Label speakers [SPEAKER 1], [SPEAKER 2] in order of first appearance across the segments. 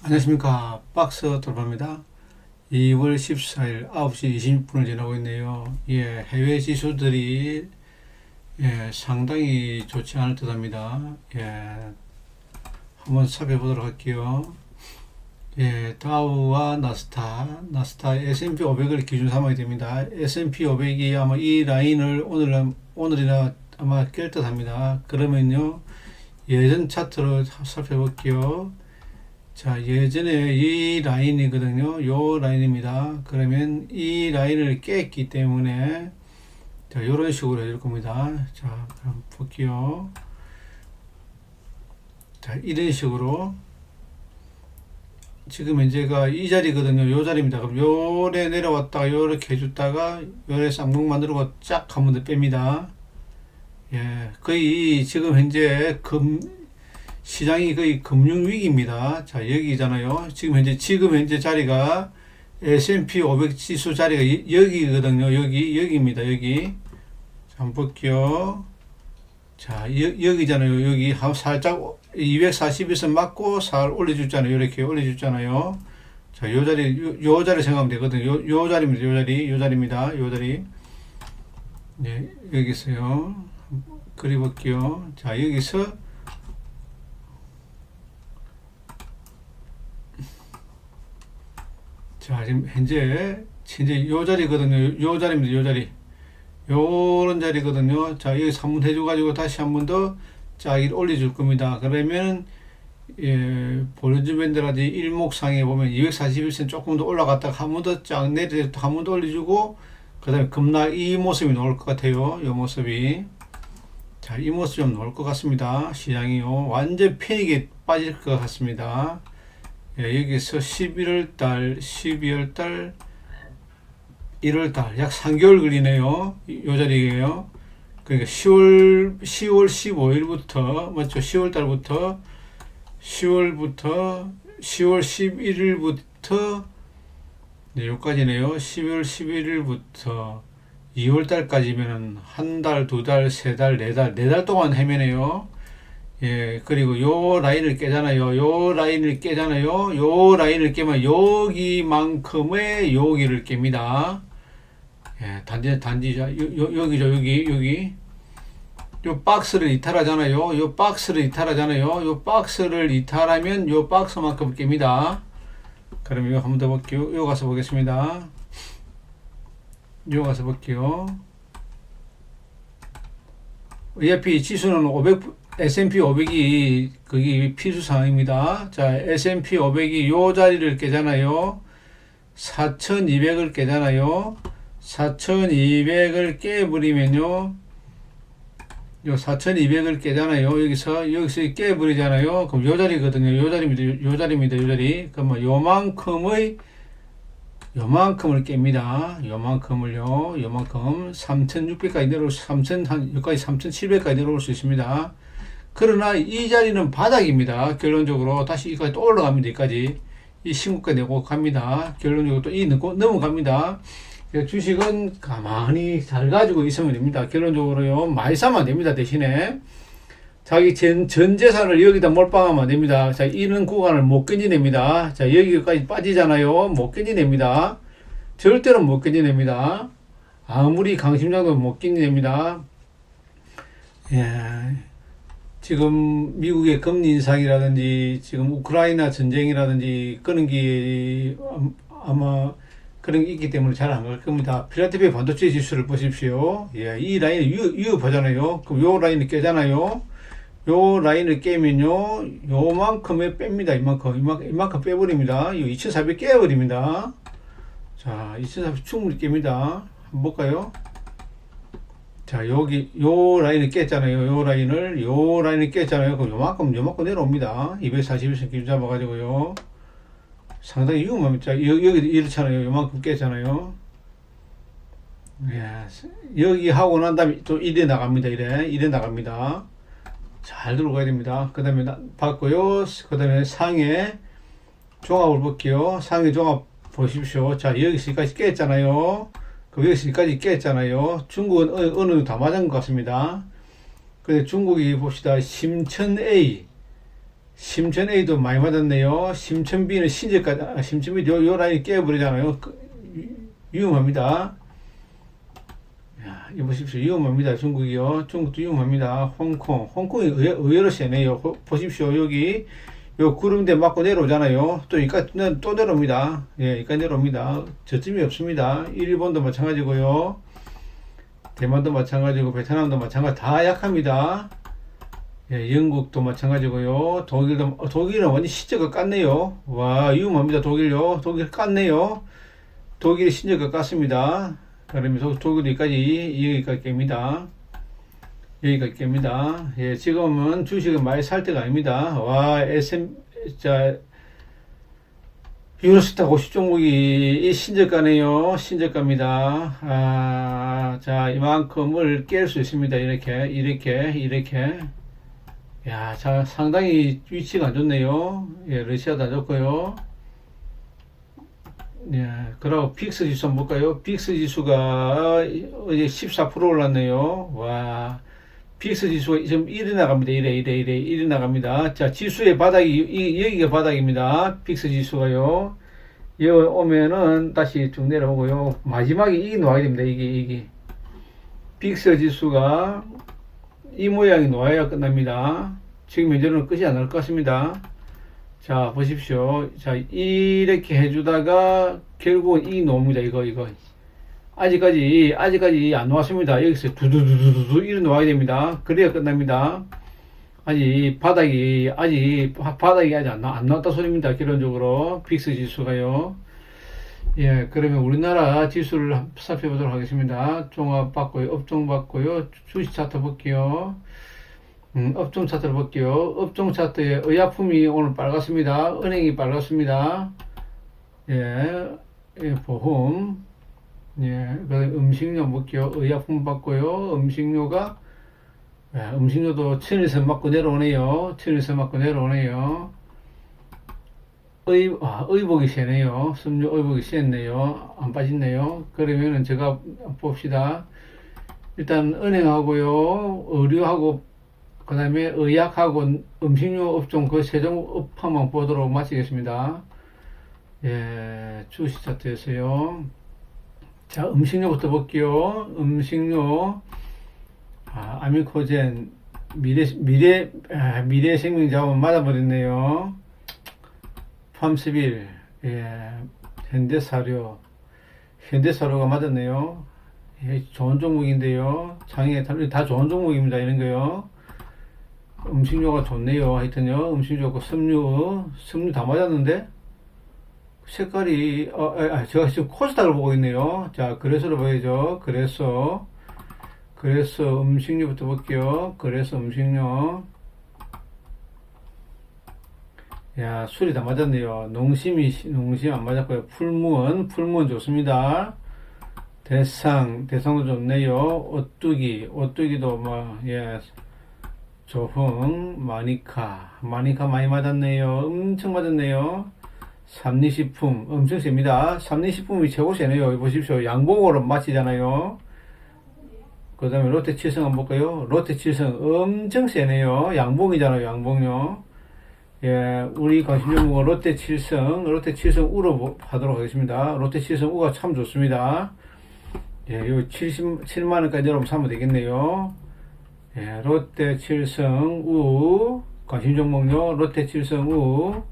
[SPEAKER 1] 안녕하십니까. 박스 돌파입니다. 2월 14일 9시 26분을 지나고 있네요. 예 해외 지수들이 예 상당히 좋지 않을 듯 합니다. 예 한번 살펴보도록 할게요. 예 다우와 나스타 나스타 S&P 500을 기준 삼아야 됩니다. S&P 500이 아마 이 라인을 오늘 오늘이나 아마 깰 듯 합니다. 그러면요 예전 차트로 살펴볼게요 자, 예전에 이 라인이거든요. 요 라인입니다. 그러면 이 라인을 깼기 때문에 자, 요런 식으로 해줄 겁니다. 자, 그럼 볼게요. 자, 이런 식으로 지금 현재가 이 자리거든요. 요 자리입니다. 그럼 요래 내려왔다가 요렇게 해줬다가 요래 쌍둥 만들고 쫙 한번 더 뺍니다. 예, 거의 지금 현재 금 시장이 거의 금융 위기입니다. 자, 여기잖아요. 지금 현재 지금 현재 자리가 S&P 500 지수 자리가 이- 여기거든요. 여기 여기입니다. 여기. 자, 한번 볼게요. 자, 여, 여기잖아요. 여기 한 살짝 240에서 맞고 살 올려줬잖아요. 이렇게 올려줬잖아요. 자, 요 자리, 요, 요 자리 생각하면 되거든요. 요, 요 자리입니다. 요 자리, 요 자리입니다. 요 자리. 네, 여기 있어요. 그려볼게요. 자, 여기서 자, 지금 현재 현재 요 자리거든요. 요 자리입니다. 요 자리. 요런 자리거든요. 자, 여기 3분 해줘 가지고 다시 한 번더쫙 올려줄 겁니다. 그러면 예, 볼리즈 밴드라든지 일목상에 보면 241선 조금 더 올라갔다가 한 번 더 쫙 내려 한번 더 올려주고 그 다음에 급락 이 모습이 나올 것 같아요. 이 모습이 자, 이 모습 좀 나올 것 같습니다. 시장이요. 완전 패닉에 빠질 것 같습니다. 예, 여기서 11월 달, 12월 달, 1월 달, 약 3개월 걸리네요. 이- 요 자리에요. 그러니까 10월, 10월 15일부터, 맞죠? 10월 달부터, 10월부터, 10월 11일부터, 네, 요까지네요. 12월 11일부터 2월 달까지면은 한 달, 두 달, 세 달, 네 달, 네 달 동안 헤매네요. 예, 그리고 요 라인을 깨잖아요. 요 라인을 깨잖아요. 요 라인을 깨면 여기만큼의 여기를 깹니다. 예, 단지, 단지, 자, 요, 요, 여기죠, 여기, 여기. 요 박스를 이탈하잖아요. 요 박스를 이탈하잖아요. 요 박스를 이탈하면 요 박스만큼 깹니다. 그럼 이거 한번 더 볼게요. 요 가서 보겠습니다. 요 가서 볼게요. ERP 지수는 500, S&P 500이 거기 필수 사항입니다. 자, S&P 500이 요 자리를 깨잖아요. 4,200을 깨잖아요. 4,200을 깨버리면요. 요 4,200을 깨잖아요. 여기서 여기서 깨버리잖아요. 그럼 요 자리거든요. 요 자리입니다. 요, 요 자리입니다. 요 자리. 그러면 요만큼의 요만큼을 깹니다. 요만큼을요. 요만큼 3,600까지 내려올 수, 3,000, 한, 여기까지 3,700까지 내려올 수 있습니다. 그러나 이 자리는 바닥입니다. 결론적으로 다시 여기까지 또 올라갑니다. 여기까지. 이 신고가 내고 갑니다. 결론적으로 또이 넘어갑니다. 그래서 주식은 가만히 잘 가지고 있으면 됩니다. 결론적으로요. 많이 사면 안 됩니다. 대신에. 자기 전, 전 재산을 여기다 몰빵하면 안 됩니다. 자, 이런 구간을 못 견디냅니다. 자, 여기까지 빠지잖아요. 못 견디냅니다. 절대로 못 견디냅니다. 아무리 강심장도 못 견디냅니다. 예. 지금 미국의 금리 인상이라든지 지금 우크라이나 전쟁이라든지 그런 게 아마 그런 게 있기 때문에 잘 안 갈 겁니다. 필라델피아 반도체 지수를 보십시오. 예, 이 라인이 위협, 위협하잖아요. 그럼 요 라인을 깨잖아요. 요 라인을 깨면요, 요만큼에 뺍니다. 이만큼, 이만큼, 이만큼 빼버립니다. 이 2,400 깨버립니다. 자, 2,400 충분히 깹니다. 한번 볼까요? 자, 여기, 요 라인을 깼잖아요. 요 라인을, 요 라인을 깼잖아요. 그럼 요만큼, 요만큼 내려옵니다. 241선 기준 잡아가지고요. 상당히 위험합니다. 여기, 여기 이렇잖아요. 요만큼 깼잖아요. 예, 여기 하고 난 다음에 또 이래 나갑니다. 이래, 이래 나갑니다. 잘 들어가야 됩니다. 그 다음에 받고요. 그 다음에 상해 종합을 볼게요. 상해 종합 보십시오. 자, 여기서까지 깼잖아요. 그 여기서까지 깼잖아요. 중국은 어느, 어느 다 맞은 것 같습니다. 근데 중국이 봅시다. 심천 A. 심천 A도 많이 맞았네요. 심천 B는 신재까지, 아, 심천 B 요, 요 라인이 깨버리잖아요. 그, 위- 위험합니다. 야, 이거 보십시오. 위험합니다. 중국이요. 중국도 위험합니다. 홍콩. 홍콩이 의외, 의외로 세네요. 호- 보십시오. 여기, 요 구름대 맞고 내려오잖아요. 또 내- 또 내려옵니다. 예, 여기까지 내려옵니다. 저점이 없습니다. 일본도 마찬가지고요. 대만도 마찬가지고, 베트남도 마찬가지. 다 약합니다. 예, 영국도 마찬가지고요. 독일도, 어, 독일은 완전 시저가 깠네요. 와, 위험합니다. 독일요. 독일 깠네요. 독일이 신저가 깠습니다. 그러면서 독일도 여기까지, 깹니다. 여기까지 깹니다. 예, 지금은 주식을 많이 살 때가 아닙니다. 와, SM, 자, 유로스타 50 종목이 신저가네요. 신저가입니다. 아, 자, 이만큼을 깰 수 있습니다. 이렇게, 이렇게, 이렇게. 야, 자, 상당히 위치가 안 좋네요. 예, 러시아도 안 좋고요. 예, 그리고 빅스 지수 한번 볼까요? 빅스 지수가 이제 14% 올랐네요. 와, 빅스 지수가 지금 1이 나갑니다. 1에, 1에, 1에, 1이 나갑니다. 자, 지수의 바닥이, 이, 여기가 바닥입니다. 빅스 지수가요. 여기 오면은 다시 쭉 내려오고요. 마지막에 이게 나와야 됩니다. 이게, 이게. 빅스 지수가 이 모양이 놓아야 끝납니다. 지금 현재는 끝이 안 날 것 같습니다. 자, 보십시오. 자, 이렇게 해주다가 결국은 이 놓습니다. 이거, 이거. 아직까지, 아직까지 안 놓았습니다. 여기서 두두두두두 이리 놓아야 됩니다. 그래야 끝납니다. 아직 바닥이, 아직, 바- 바닥이 아직 안, 나, 안 나왔다 소리입니다. 결론적으로. 빅스 지수가요. 예, 그러면 우리나라 지수를 살펴보도록 하겠습니다. 종합 받고요, 업종 받고요, 주식 차트 볼게요. 음, 업종 차트를 볼게요. 업종 차트에 의약품이 오늘 빨갛습니다. 은행이 빨갛습니다. 예, 예, 보험. 예, 그 음식료 볼게요. 의약품 받고요. 음식료가, 예, 음식료도 천일선 맞고 내려오네요. 천일선 맞고 내려오네요. 의, 아, 의복이 세네요. 섬유 의복이 셌네요. 안 빠졌네요. 그러면은 제가 봅시다. 일단 은행하고요, 의류하고, 그 다음에 의약하고 음식료 업종 그 세종 업화만 보도록 마치겠습니다. 예, 주식 차트에서요. 자, 음식료부터 볼게요. 음식료, 아, 아미코젠, 미래, 미래, 아, 미래 생명 자원 맞아버렸네요. 팜스빌, 예, 현대사료, 현대사료가 맞았네요. 예, 좋은 종목인데요. 장애 다, 다 좋은 종목입니다. 이런 거요. 음식료가 좋네요. 하여튼요. 음식료 그 섬유, 섬유 다 맞았는데 색깔이 어, 아, 아, 제가 지금 코스닥을 보고 있네요. 자, 그래서로 보여죠. 그래서 그래서 음식료부터 볼게요. 그래서 음식료. 야, 술이 다 맞았네요. 농심이, 농심 안 맞았고요. 풀무원, 풀무원 좋습니다. 대상, 대상도 좋네요. 오뚜기, 오뚜기도 뭐, 예, 조흥, 마니카, 마니카 많이 맞았네요. 엄청 맞았네요. 삼리식품, 엄청 셉니다. 삼리식품이 최고 세네요. 여기 보십시오. 양봉으로 마치잖아요. 그 다음에 롯데 칠성 한번 볼까요? 롯데 칠성 엄청 세네요. 양봉이잖아요. 양봉요. 예, 우리 관심 종목은 롯데 칠성, 롯데 칠성 우로 하도록 하겠습니다. 롯데 칠성 우가 참 좋습니다. 예, 요 70, 7만원까지 여러분 사면 되겠네요. 예, 롯데 칠성 우, 관심 종목요, 롯데 칠성 우,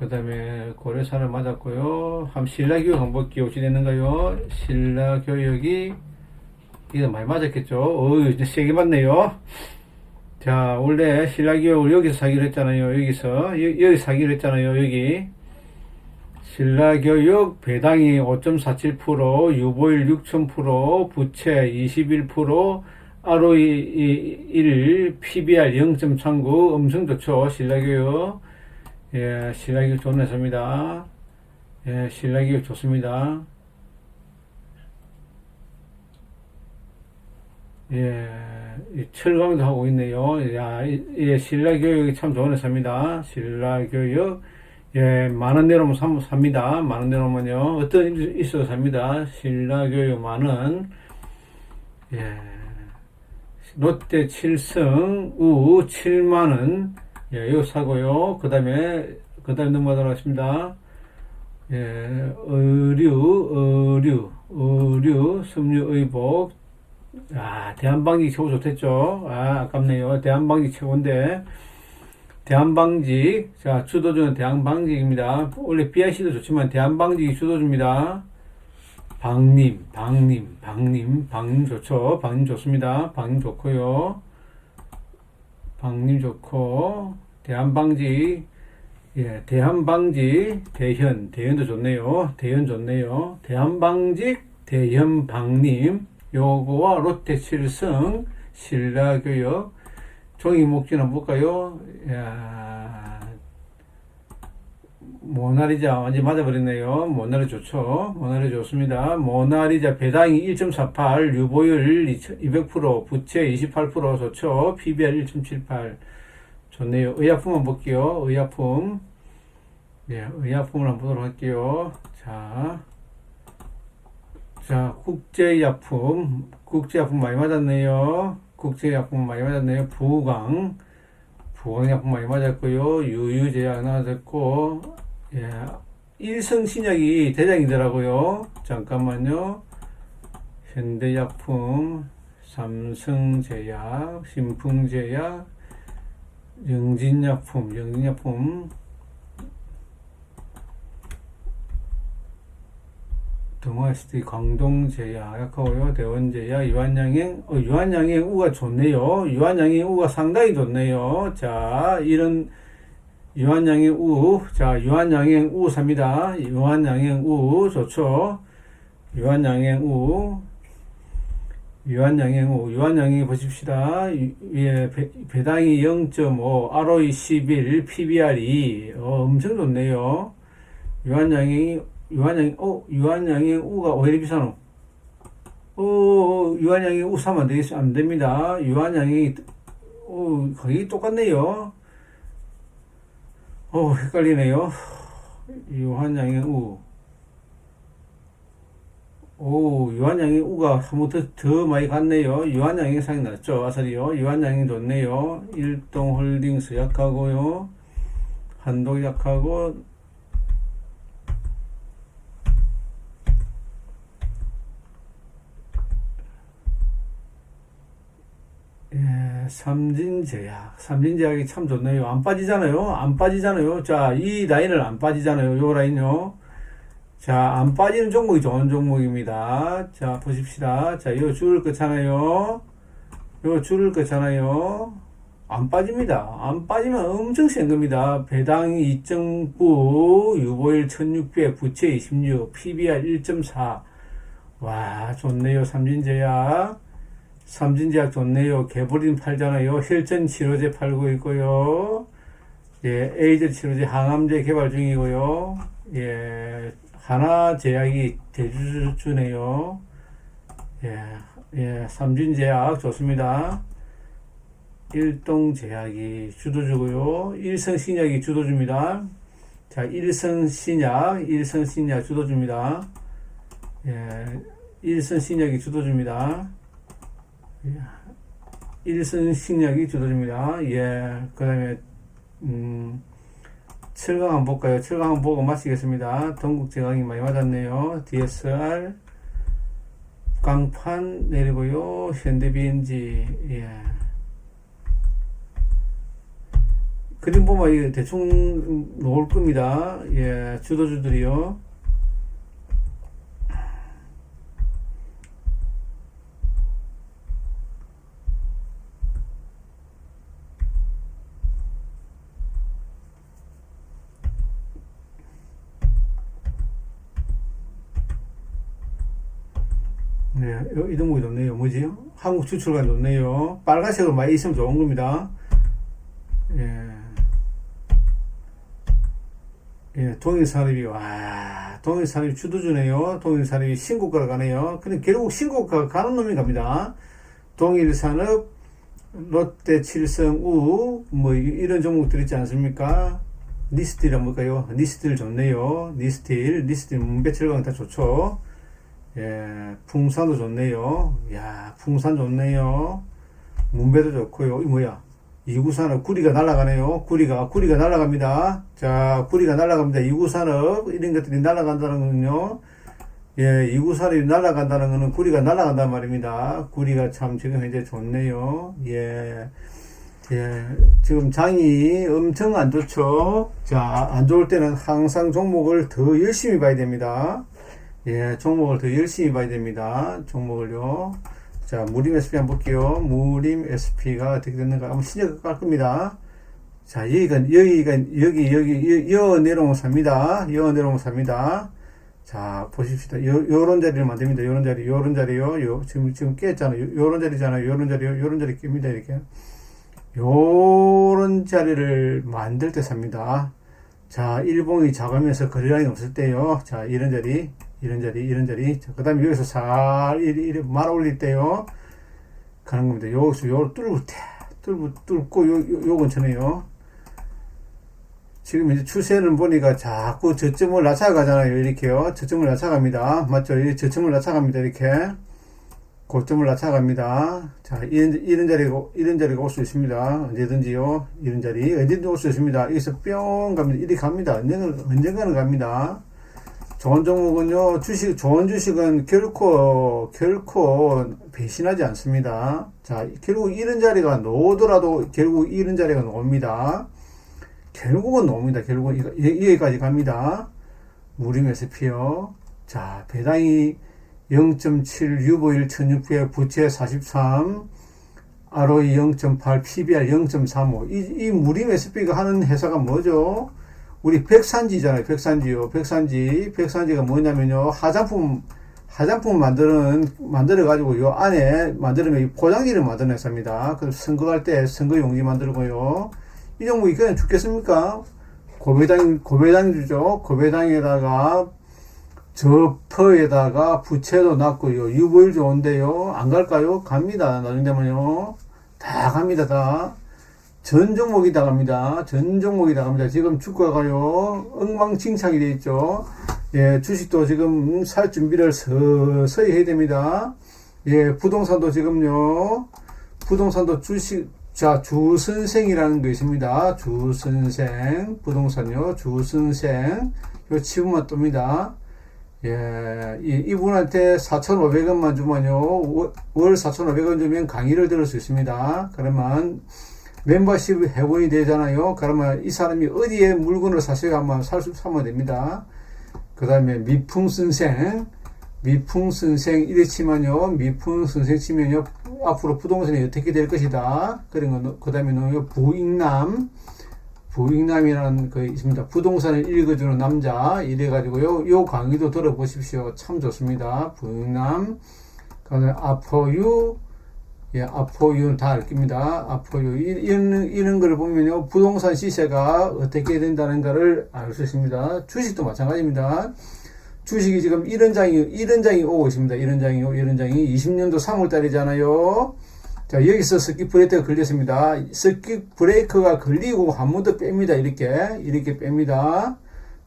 [SPEAKER 1] 그 다음에 고래사를 맞았고요. 한 신라교육. 어찌 됐는가요? 신라교육이, 이게 많이 맞았겠죠? 어유 이제 세게 맞네요. 자, 원래 신라교육을 여기서 사기로 했잖아요. 여기서. 여, 여기 사기로 했잖아요. 여기. 신라교육 배당이 5.47%, 유보일 6,000%, 부채 21%, ROE 1, PBR 0.39, 엄청 좋죠. 신라교육. 예, 신라교육 좋은 회사입니다. 예, 신라교육 좋습니다. 예, 이 철강도 하고 있네요. 야, 이- 예, 신라교육이 참 좋은 회사입니다. 신라교육. 예, 만원 내로면 삽, 삽니다. 만원 내로면요. 어떤 일 있어도 삽니다. 신라교육 만원. 예, 롯데 칠성 우 7만원. 예, 이거 사고요. 그 다음에, 그 다음에 넘어가도록 하겠습니다. 예, 의류, 의류, 의류, 섬유의복. 아, 대한방직 최고 좋댔죠. 아, 아깝네요. 대한방직 최고인데. 대한방직. 자, 주도주는 대한방직입니다. 원래 BIC도 좋지만 대한방직이 주도주입니다. 방님, 방님, 방님, 방님 좋죠. 방님 좋습니다. 방님 좋고요. 방님 좋고, 대한방직, 예, 대한방직, 대현, 대현도 좋네요. 대현 좋네요. 대한방직, 대현 방님, 요거와 롯데 칠성, 신라교역, 종이 목진 한번 볼까요? 야 모나리자 완전 맞아버렸네요. 모나리 좋죠. 모나리 좋습니다. 모나리자 배당이 1.48, 유보율 200%, 부채 28% 좋죠. PBR 1.78 좋네요. 의약품 한번 볼게요. 의약품. 예, 의약품을 한번 보도록 할게요. 자. 자, 국제약품. 국제약품 많이 맞았네요. 국제약품 많이 맞았네요. 부강. 부강약품 많이 맞았고요. 유유제약 하나 됐고, 예. 일성신약이 대장이더라고요. 잠깐만요. 현대약품, 삼성제약, 신풍제약, 영진약품, 영진약품, 동아시티 광동제약, 약하고요. 대원제약, 유한양행, 어, 유한양행 우가 좋네요. 유한양행 우가 상당히 좋네요. 자, 이런 유한양행 우, 자, 유한양행 우 삽니다. 유한양행 우 좋죠. 유한양행 우, 유한양행 우, 유한양행 보십시다. 유- 예, 배, 배당이 0.5, ROE 11, PBR이 어, 엄청 좋네요. 유한양행이 유한양행, 어, 유한양행 우가 왜 이렇게 비싸노? 어, 유한양행 우 사면 안 되겠, 안 됩니다. 유한양행이, 어, 거의 똑같네요. 어, 헷갈리네요. 유한양행 우. 오, 유한양행 우가 한번 더, 더 많이 갔네요. 유한양행 상이 났죠. 아사리요. 유한양행 좋네요. 일동 홀딩스 약하고요. 한독 약하고, 예, 삼진제약. 삼진제약이 참 좋네요. 안 빠지잖아요. 안 빠지잖아요. 자, 이 라인을 안 빠지잖아요. 요 라인요. 자, 안 빠지는 종목이 좋은 종목입니다. 자, 보십시다. 자, 요 줄을 끄잖아요. 요 줄을 끄잖아요. 안 빠집니다. 안 빠지면 엄청 센 겁니다. 배당 2.9, 유보일 1600, 부채 26, PBR 1.4. 와, 좋네요. 삼진제약. 삼진제약 좋네요. 개보린 팔잖아요. 혈전 치료제 팔고 있고요. 예, 에이즈 치료제 항암제 개발 중이고요. 예, 하나 제약이 대주주네요. 예, 예, 삼진 제약 좋습니다. 일동 제약이 주도주고요. 일성 신약이 주도주입니다. 자, 일성 신약, 일성 신약 주도주입니다. 예, 일성 신약이 주도주입니다. 일선 식약이 주도줍니다. 예, 그 다음에, 음, 철강 한번 볼까요? 철강 한번 보고 마치겠습니다. 동국 제강이 많이 맞았네요. DSR, 강판 내리고요. 현대비엔지, 예. 그림 보면 대충 놓을 겁니다. 예, 주도주들이요. 네, 요- 이 동목이 좋네요. 뭐지? 한국 수출관 좋네요. 빨간색으로 많이 있으면 좋은 겁니다. 예. 예, 동일산업이, 와, 동일산업이 주도주네요. 동일산업이 신고가가 가네요. 근데 결국 신고가가 가는 놈이 갑니다. 동일산업, 롯데 칠성우, 뭐, 이- 이런 종목들 있지 않습니까? 니스틸 한번 볼까요? 니스틸 좋네요. 니스틸, 니스틸, 문배철강 다 좋죠. 예, 풍산도 좋네요. 야, 풍산 좋네요. 문배도 좋고요. 이 뭐야? 이구산업 구리가 날아가네요. 구리가 구리가 날아갑니다. 자, 구리가 날아갑니다. 이구산업 이런 것들이 날아간다는 거는요. 예, 이구산업이 날아간다는 거는 구리가 날아간단 말입니다. 구리가 참 지금 현재 좋네요. 예. 예, 지금 장이 엄청 안 좋죠. 자, 안 좋을 때는 항상 종목을 더 열심히 봐야 됩니다. 예, 종목을 더 열심히 봐야 됩니다. 종목을요. 자, 무림 SP 한번 볼게요. 무림 SP가 어떻게 됐는가. 한번 시작을 깔 겁니다. 자, 여기가, 여기가, 여기, 여기, 여, 여 내려오면 삽니다. 여 내려오면 삽니다. 자, 보십시다. 요, 요런 자리를 만듭니다. 요런 자리, 요런 자리요. 요, 지금, 지금 깼잖아요. 요, 요 런 자리잖아요. 요런 자리요. 요런 자리 깹니다. 이렇게. 요런 자리를 만들 때 삽니다. 자, 일봉이 작으면서 거래량이 없을 때요. 자, 이런 자리, 이런 자리, 이런 자리. 자, 그 다음에 여기서 살, 이리, 이리 말아 올릴 때요. 가는 겁니다. 여기서 요 뚫을 때, 뚫고, 뚫고, 요, 요, 요 근처네요. 지금 이제 추세는 보니까 자꾸 저점을 낮아가잖아요. 이렇게요. 저점을 낮아갑니다. 맞죠? 이 저점을 낮아갑니다. 이렇게. 고점을 낮아갑니다. 자, 이런, 이런 자리가, 이런 자리가 올 수 있습니다. 언제든지요. 이런 자리. 언제든지 올 수 있습니다. 여기서 뿅 갑니다. 이리 갑니다. 언젠가, 언젠가는 갑니다. 좋은 종목은요, 주식, 좋은 주식은 결코, 결코 배신하지 않습니다. 자, 결국 이런 자리가 나오더라도 결국 이런 자리가 나옵니다. 결국은 나옵니다. 결국은 여기까지 갑니다. 무림 SP요. 자, 배당이 0.7, 유보일 1600, 부채 43, ROE 0.8, PBR 0.35. 이, 이 무림 SP가 하는 회사가 뭐죠? 우리 백산지잖아요. 백산지요. 백산지. 백산지가 뭐냐면요. 화장품, 화장품 만드는, 만들어가지고 요 안에 만들면 이 포장지를 만드는 회사입니다. 그래서 선거할 때 선거 용지 만들고요. 이 종목이 그냥 죽겠습니까? 고배당, 고배당주죠. 고배당에다가 저퍼에다가 부채도 낮고요. 유보일 좋은데요. 안 갈까요? 갑니다. 나중 되면요. 다 갑니다. 다. 전 종목이 다 갑니다. 전 종목이 다 갑니다. 지금 주가 가요. 엉망진창이 돼 있죠. 예, 주식도 지금 살 준비를 서서히 해야 됩니다. 예, 부동산도 지금요. 부동산도 주식, 자, 주선생이라는 거 있습니다. 주선생. 부동산요. 주선생. 요 치부만 뜹니다. 예, 이, 이분한테 4,500원만 주면요, 월- 월 4,500원 주면 강의를 들을 수 있습니다. 그러면 멤버십 회원이 되잖아요. 그러면 이 사람이 어디에 물건을 사셔야 한번 살 수, 사면 됩니다. 그 다음에 미풍 선생, 미풍 선생 이래 치면요, 미풍 선생 치면요, 앞으로 부동산이 어떻게 될 것이다. 그런 거, 그 다음에는 부익남, 부익남이라는 거 있습니다. 부동산을 읽어주는 남자 이래가지고요. 요 강의도 들어보십시오. 참 좋습니다. 부익남, 그 다음에 아포유, 예, 아포유는 다 알 겁니다. 아포유 이- 이런 이런 걸 보면요. 부동산 시세가 어떻게 된다는 것을 알수 있습니다. 주식도 마찬가지입니다. 주식이 지금 이런 장이 이런 장이 오고 있습니다. 이런 장이요. 이런 장이 20년도 3월 달이잖아요. 자, 여기서 스키 브레이크가 걸렸습니다. 스키 브레이크가 걸리고 한 번 더 뺍니다. 이렇게. 이렇게 뺍니다.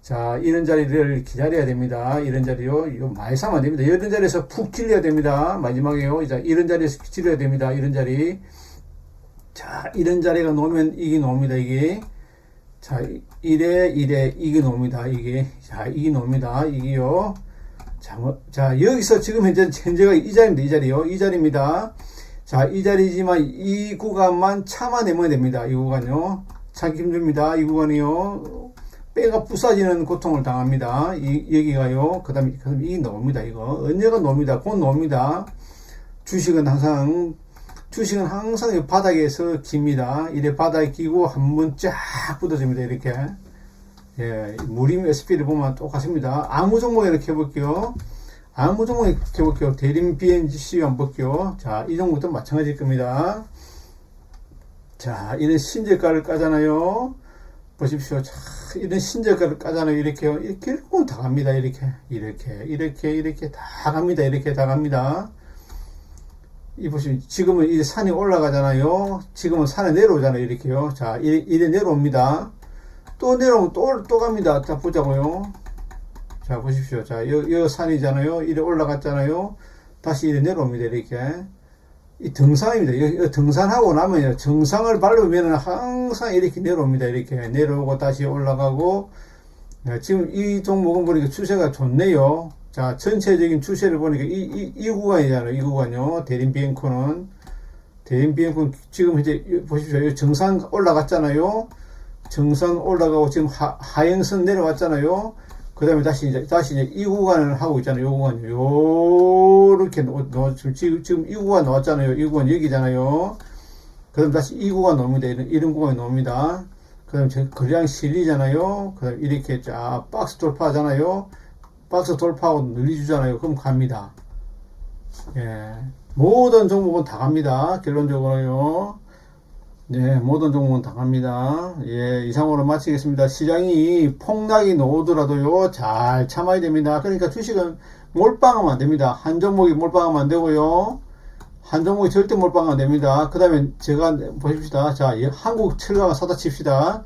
[SPEAKER 1] 자, 이런 자리를 기다려야 됩니다. 이런 자리요. 이거 많이 사면 안 됩니다. 이런 자리에서 푹 찔려야 됩니다. 마지막에요. 자, 이런 자리에서 찔려야 됩니다. 이런 자리. 자, 이런 자리가 놓으면 이게 나옵니다. 이게. 자, 이래, 이래, 이게 나옵니다. 이게. 자, 이게 나옵니다. 이게요. 자, 뭐, 자, 여기서 지금 현재, 현재가 이 자리입니다. 이 자리요. 이 자리입니다. 자, 이 자리지만 이 구간만 참아내면 됩니다. 이 구간요. 참기 힘듭니다. 이 구간이요. 뼈가 부서지는 고통을 당합니다. 이, 여기가요. 그 다음에, 그 다음에 이 나옵니다. 이거. 언제가 나옵니다. 곧 나옵니다. 주식은 항상, 주식은 항상 이 바닥에서 깁니다. 이래 바닥에 끼고 한 번 쫙 붙어집니다. 이렇게. 예, 무림 SP를 보면 똑같습니다. 아무 종목에 이렇게 해볼게요. 아무 종목 이렇게 해볼게요. 대림 BNC 한번 볼게요. 자, 이 종목도 마찬가지일 겁니다. 자, 이런 신재가를 까잖아요. 보십시오. 자, 이런 신재가를 까잖아요. 이렇게 결국은 다 갑니다. 이렇게. 이렇게. 이렇게. 이렇게 다 갑니다. 이렇게 다 갑니다. 이 보시면 지금은 이 산이 올라가잖아요. 지금은 산에 내려오잖아요. 이렇게요. 자, 이래, 이래 내려옵니다. 또 내려오면 또, 또 갑니다. 자, 보자고요. 자, 보십시오. 자, 여, 여 산이잖아요. 이래 올라갔잖아요. 다시 이래 내려옵니다. 이렇게. 이 등산입니다. 이- 이 등산하고 나면요. 정상을 밟으면 항상 이렇게 내려옵니다. 이렇게 내려오고 다시 올라가고. 네, 지금 이 종목은 보니까 추세가 좋네요. 자, 전체적인 추세를 보니까 이, 이, 이 구간이잖아요. 이 구간요. 대림비행코는. 대림비행코는 지금 이제 이- 보십시오. 이 정상 올라갔잖아요. 정상 올라가고 지금 하, 하행선 내려왔잖아요. 그 다음에 다시 이제, 다시 이제 이 구간을 하고 있잖아요. 요 구간. 요렇게 놓, 놓, 지금, 지금 이 구간 나왔잖아요. 이 구간 여기잖아요. 그 다음 다시 이 구간 나옵니다. 이런, 이런 구간이 나옵니다. 그 다음 저 거리량 실리잖아요. 그 다음 이렇게 쫙 박스 돌파하잖아요. 박스 돌파하고 늘려주잖아요. 그럼 갑니다. 예. 모든 종목은 다 갑니다. 결론적으로요. 네, 모든 종목은 다 갑니다. 예, 이상으로 마치겠습니다. 시장이 폭락이 나오더라도요, 잘 참아야 됩니다. 그러니까 주식은 몰빵하면 안 됩니다. 한 종목이 몰빵하면 안 되고요. 한 종목이 절대 몰빵하면 안 됩니다. 그 다음에 제가 보십시다. 자, 예, 한국 철강을 사다 칩시다.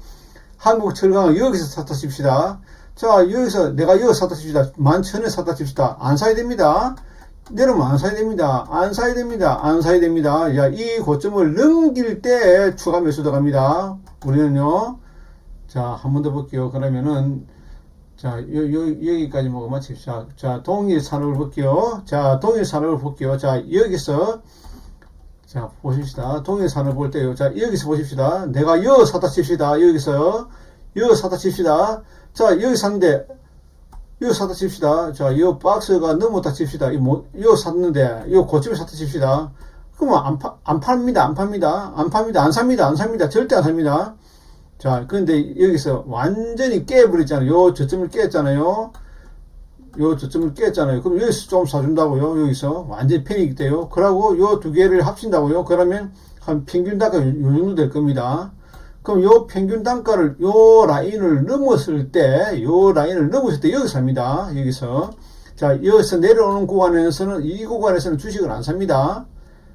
[SPEAKER 1] 한국 철강을 여기서 사다 칩시다. 자, 여기서 내가 여기서 사다 칩시다. 만천에 사다 칩시다. 안 사야 됩니다. 내려면 안 사야 됩니다. 안 사야 됩니다. 안 사야 됩니다. 야, 이 고점을 넘길 때 추가 매수 들어갑니다. 우리는요. 자, 한 번 더 볼게요. 그러면은, 자, 요, 요, 여기까지 보고 마칩시다. 자, 동일 산업을 볼게요. 자, 동일 산업을 볼게요. 자, 여기서, 자, 보십시다. 동일 산업 볼 때요. 자, 여기서 보십시다. 내가 여 사다 칩시다. 여기서, 여 사다 칩시다. 자, 여기 샀는데, 이거 사다 칩시다. 자, 이 박스가 넘었다 칩시다. 이 뭐, 이거 샀는데, 이거 고점에 사다 칩시다. 그러면 안, 파, 안 팝니다. 안 팝니다. 안 팝니다. 안 삽니다. 안 삽니다. 절대 안 삽니다. 자, 근데 여기서 완전히 깨버렸잖아요. 요 저점을 깼잖아요. 요 저점을 깼잖아요. 그럼 여기서 좀 사준다고요. 여기서. 완전히 패닉이 돼요. 그러고 요 두 개를 합친다고요. 그러면 한 평균 단가 요 정도 될 겁니다. 그럼 요 평균 단가를 요 라인을 넘었을 때, 요 라인을 넘었을 때 여기서 삽니다. 여기서. 자, 여기서 내려오는 구간에서는, 이 구간에서는 주식을 안 삽니다.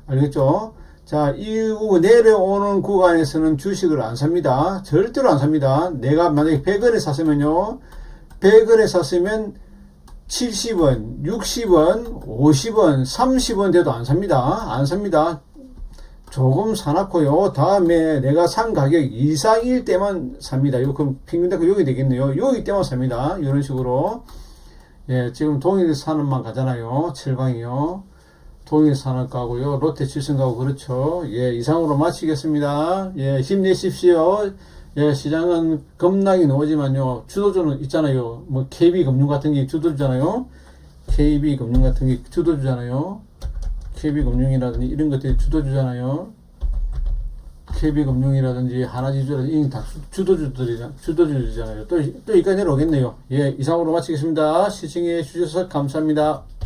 [SPEAKER 1] 알겠죠? 자, 이 내려오는 구간에서는 주식을 안 삽니다. 절대로 안 삽니다. 내가 만약에 100원에 샀으면요. 100원에 샀으면 70원, 60원, 50원, 30원 돼도 안 삽니다. 안 삽니다. 조금 사놨고요. 다음에 내가 산 가격 이상일 때만 삽니다. 요 그럼 평균 단가 여기 되겠네요. 여기 때만 삽니다. 이런 식으로. 예, 지금 동일 산업만 가잖아요. 7강이요. 동일 산업 가고요. 롯데 칠성 가고 그렇죠. 예, 이상으로 마치겠습니다. 예, 힘내십시오. 예, 시장은 겁나게 나오지만요. 주도주는 있잖아요. 뭐 KB 금융 같은 게 주도주잖아요. KB 금융 같은 게 주도주잖아요. KB금융이라든지 이런 것들이 주도주잖아요. KB금융이라든지 하나지주라든지 이런 다 주- 주도주들이잖아요. 또, 또 여기까지 내려오겠네요. 예, 이상으로 마치겠습니다. 시청해 주셔서 감사합니다.